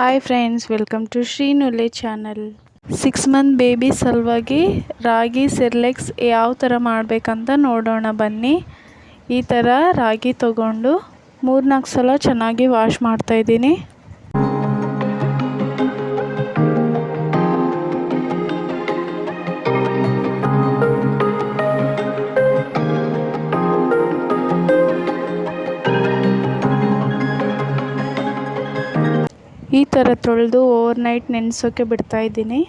Hi friends welcome to Shri Nule channel six month baby ಸಲುವಾಗಿ ರಾಗಿ ಸೆರ್ಲೆಕ್ಸ್ ಯಾವ ಥರ ಮಾಡಬೇಕಂತ ನೋಡೋಣ ಬನ್ನಿ ಈ ಥರ ರಾಗಿ ತಗೊಂಡು ಮೂರ್ನಾಲ್ಕು ಸಲ ಚೆನ್ನಾಗಿ ವಾಶ್ ಮಾಡ್ತಾಯಿದ್ದೀನಿ ಈ ಥರ ತೊಳೆದು ಓವರ್ನೈಟ್ ನೆನೆಸೋಕ್ಕೆ ಬಿಡ್ತಾಯಿದ್ದೀನಿ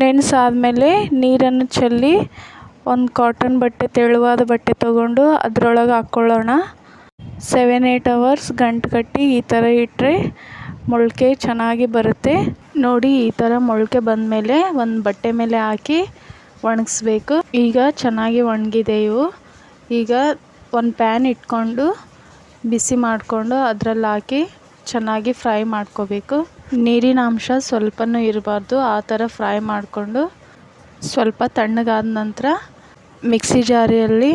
ನೆನೆಸಾದ್ಮೇಲೆ ನೀರನ್ನು ಚೆಲ್ಲಿ ಒಂದು ಕಾಟನ್ ಬಟ್ಟೆ, ತೆಳುವಾದ ಬಟ್ಟೆ ತೊಗೊಂಡು ಅದರೊಳಗೆ ಹಾಕ್ಕೊಳ್ಳೋಣ. ಸೆವೆನ್ ಏಯ್ಟ್ ಅವರ್ಸ್ ಗಂಟು ಕಟ್ಟಿ ಈ ಥರ ಇಟ್ಟರೆ ಮೊಳಕೆ ಚೆನ್ನಾಗಿ ಬರುತ್ತೆ. ನೋಡಿ, ಈ ಥರ ಮೊಳಕೆ ಬಂದಮೇಲೆ ಒಂದು ಬಟ್ಟೆ ಮೇಲೆ ಹಾಕಿ ಒಣಗಿಸ್ಬೇಕು. ಈಗ ಚೆನ್ನಾಗಿ ಒಣಗಿದೆ ಇವು. ಈಗ ಒಂದು ಪ್ಯಾನ್ ಇಟ್ಕೊಂಡು ಬಿಸಿ ಮಾಡಿಕೊಂಡು ಅದರಲ್ಲಿ ಹಾಕಿ ಚೆನ್ನಾಗಿ ಫ್ರೈ ಮಾಡ್ಕೋಬೇಕು. ನೀರಿನ ಅಂಶ ಸ್ವಲ್ಪನೂ ಇರಬಾರ್ದು. ಆ ಥರ ಫ್ರೈ ಮಾಡಿಕೊಂಡು ಸ್ವಲ್ಪ ತಣ್ಣಗಾದ ನಂತರ ಮಿಕ್ಸಿ ಜಾರಿಯಲ್ಲಿ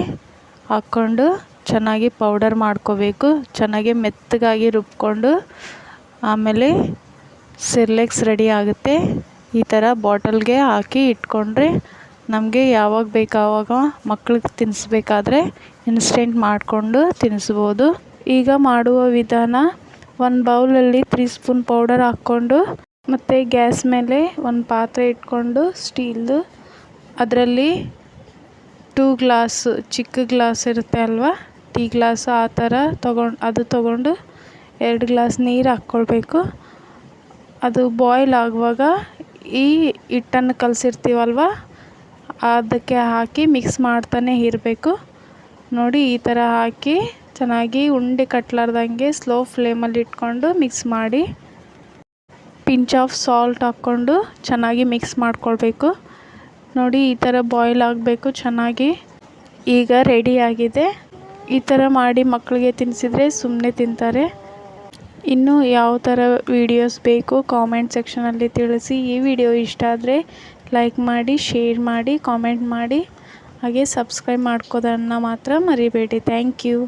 ಹಾಕ್ಕೊಂಡು ಚೆನ್ನಾಗಿ ಪೌಡರ್ ಮಾಡ್ಕೋಬೇಕು. ಚೆನ್ನಾಗಿ ಮೆತ್ತಗಾಗಿ ರುಬ್ಕೊಂಡು ಆಮೇಲೆ ಸಿರ್ಲೆಕ್ಸ್ ರೆಡಿ ಆಗುತ್ತೆ. ಈ ಥರ ಬಾಟಲ್ಗೆ ಹಾಕಿ ಇಟ್ಕೊಂಡ್ರೆ ನಮಗೆ ಯಾವಾಗ ಬೇಕಾವಾಗ ಮಕ್ಳಿಗೆ ತಿನ್ನಿಸ್ಬೇಕಾದ್ರೆ ಇನ್ಸ್ಟೆಂಟ್ ಮಾಡಿಕೊಂಡು ತಿನ್ನಿಸ್ಬೋದು ಈಗ ಮಾಡುವ ವಿಧಾನ ಒಂದು ಬೌಲಲ್ಲಿ ತ್ರೀ ಸ್ಪೂನ್ ಪೌಡರ್ ಹಾಕ್ಕೊಂಡು ಮತ್ತು ಗ್ಯಾಸ್ ಮೇಲೆ ಒಂದು ಪಾತ್ರೆ ಇಟ್ಕೊಂಡು ಸ್ಟೀಲ್ದು ಅದರಲ್ಲಿ ಟೂ ಗ್ಲಾಸ್ ಚಿಕ್ಕ ಗ್ಲಾಸ್ ಇರುತ್ತೆ ಅಲ್ವಾ? ಟೀ ಗ್ಲಾಸ್ ಆ ಥರ ತೊಗೊಂಡು, ಅದು ತೊಗೊಂಡು ಎರಡು ಗ್ಲಾಸ್ ನೀರು ಹಾಕ್ಕೊಳ್ಬೇಕು. ಅದು ಬಾಯ್ಲ್ ಆಗುವಾಗ ಈ ಹಿಟ್ಟನ್ನು ಕಲಸಿರ್ತೀವಲ್ವ? ಅದಕ್ಕೆ ಹಾಕಿ ಮಿಕ್ಸ್ ಮಾಡ್ತಾನೆ ಇರಬೇಕು. ನೋಡಿ ಈ ಥರ ಹಾಕಿ ಚೆನ್ನಾಗಿ ಉಂಡೆ ಕಟ್ಲಾರ್ದಂಗೆ ಸ್ಲೋ ಫ್ಲೇಮಲ್ಲಿ ಇಟ್ಕೊಂಡು ಮಿಕ್ಸ್ ಮಾಡಿ ಪಿಂಚ್ ಆಫ್ ಸಾಲ್ಟ್ ಹಾಕ್ಕೊಂಡು ಚೆನ್ನಾಗಿ ಮಿಕ್ಸ್ ಮಾಡ್ಕೊಳ್ಬೇಕು. ನೋಡಿ, ಈ ಥರ ಬಾಯ್ಲ್ ಆಗಬೇಕು ಚೆನ್ನಾಗಿ. ಈಗ ರೆಡಿಯಾಗಿದೆ ಈ ಥರ ಮಾಡಿ ಮಕ್ಕಳಿಗೆ ತಿನ್ನಿಸಿದ್ರೆ ಸುಮ್ಮನೆ ತಿಂತಾರೆ. ಇನ್ನು ಯಾವ ಥರ ವೀಡಿಯೋಸ್ ಬೇಕು ಕಾಮೆಂಟ್ ಸೆಕ್ಷನಲ್ಲಿ ತಿಳಿಸಿ. ಈ ವಿಡಿಯೋ ಇಷ್ಟ ಆದರೆ ಲೈಕ್ ಮಾಡಿ ಶೇರ್ ಮಾಡಿ ಕಾಮೆಂಟ್ ಮಾಡಿ. ಹಾಗೆ ಸಬ್ಸ್ಕ್ರೈಬ್ ಮಾಡ್ಕೋದನ್ನು ಮಾತ್ರ ಮರಿಬೇಡಿ. Thank you